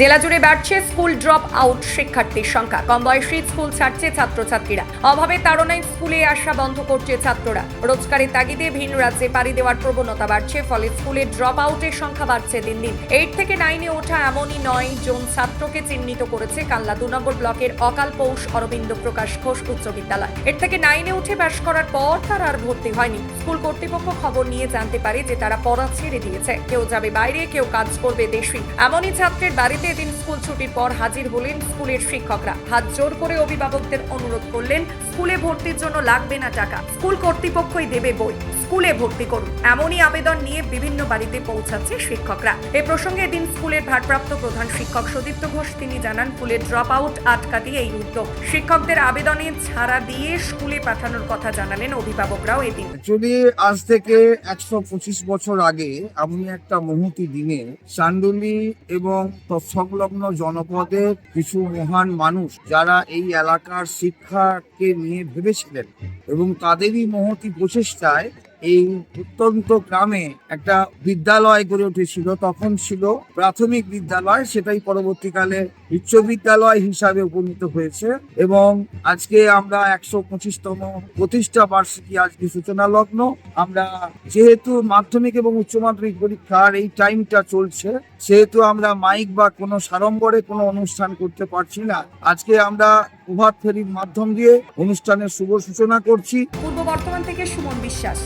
জেলা জুড়ে বাড়ছে স্কুল ড্রপ আউট শিক্ষার্থীর সংখ্যা। কম বয়সী স্কুল ছাড়ছে ছাত্রছাত্রীরা। অভাবে তাড়নায় স্কুলে আসা বন্ধ করছে ছাত্ররা। রোজগারের তাগিদে ভিন রাজ্যে পাড়ি দেওয়ার প্রবণতা বাড়ছে, ফলে স্কুলে ড্রপ আউটের সংখ্যা বাড়ছে দিন দিন। এইট থেকে নাইনে ওঠা এমনই নয় জন ছাত্রকে চিহ্নিত করেছে কাল্লা দু নম্বর ব্লকের অকাল পৌষ অরবিন্দ প্রকাশ ঘোষ উচ্চ বিদ্যালয়। এর থেকে নাইনে উঠে পাশ করার পর তারা আর ভর্তি হয়নি। স্কুল কর্তৃপক্ষ খবর নিয়ে জানতে পারে যে তারা পড়া ছেড়ে দিয়েছে। কেউ যাবে বাইরে, কেউ কাজ করবে দেশে। এমনই ছাত্রের বাড়িতে এদিন স্কুল ছুটির পর হাজির হলেন স্কুলের শিক্ষকরা। হাত জোর করে অভিভাবকদের অনুরোধ করলেন, স্কুলে ভর্তির জন্য লাগবে না টাকা। স্কুল কর্তৃপক্ষই দেবে বই। স্কুলে ভর্তি করুন। এমনই আবেদন নিয়ে বিভিন্ন বাড়িতে পৌঁছাচ্ছে শিক্ষকরা। এ প্রসঙ্গে এদিন স্কুলের ভারপ্রাপ্ত প্রধান শিক্ষক সদীপ্ত ঘোষ, তিনি জানান স্কুলের ড্রপ আউট আটকাতে এই উদ্যোগ। শিক্ষকদের আবেদনে ছাড়া দিয়ে স্কুলে পাঠানোর কথা জানালেন অভিভাবকরাও এদিন। যদি আজ থেকে একশো পঁচিশ বছর আগে এমনই একটা মুহূর্তি দিনে চান্ডুলি এবং সংলগ্ন জনপদের কিছু মহান মানুষ যারা এই এলাকার শিক্ষাকে নিয়ে ভেবেছিলেন এবং তাদেরই মহতি প্রচেষ্টায় এই প্রত্যন্ত গ্রামে একটা বিদ্যালয় গড়ে উঠেছিল। তখন ছিল প্রাথমিক বিদ্যালয়, সেটাই পরবর্তীকালে উচ্চ বিদ্যালয় হিসাবে উপনীত হয়েছে এবং আজকে আমরা একশো পঁচিশতম প্রতিষ্ঠা বার্ষিকী আজকে সূচনা লগ্ন আমরা যেহেতু মাধ্যমিক এবং উচ্চ মাধ্যমিক পরীক্ষার এই টাইমটা চলছে, সেহেতু আমরা মাইক বা কোনো সাড়ম্বরে কোনো অনুষ্ঠান করতে পারছি না। আজকে আমরা প্রভাত ফেরির মাধ্যম দিয়ে অনুষ্ঠানের শুভ সূচনা করছি। পূর্ব বর্তমান থেকে সুমন বিশ্বাস।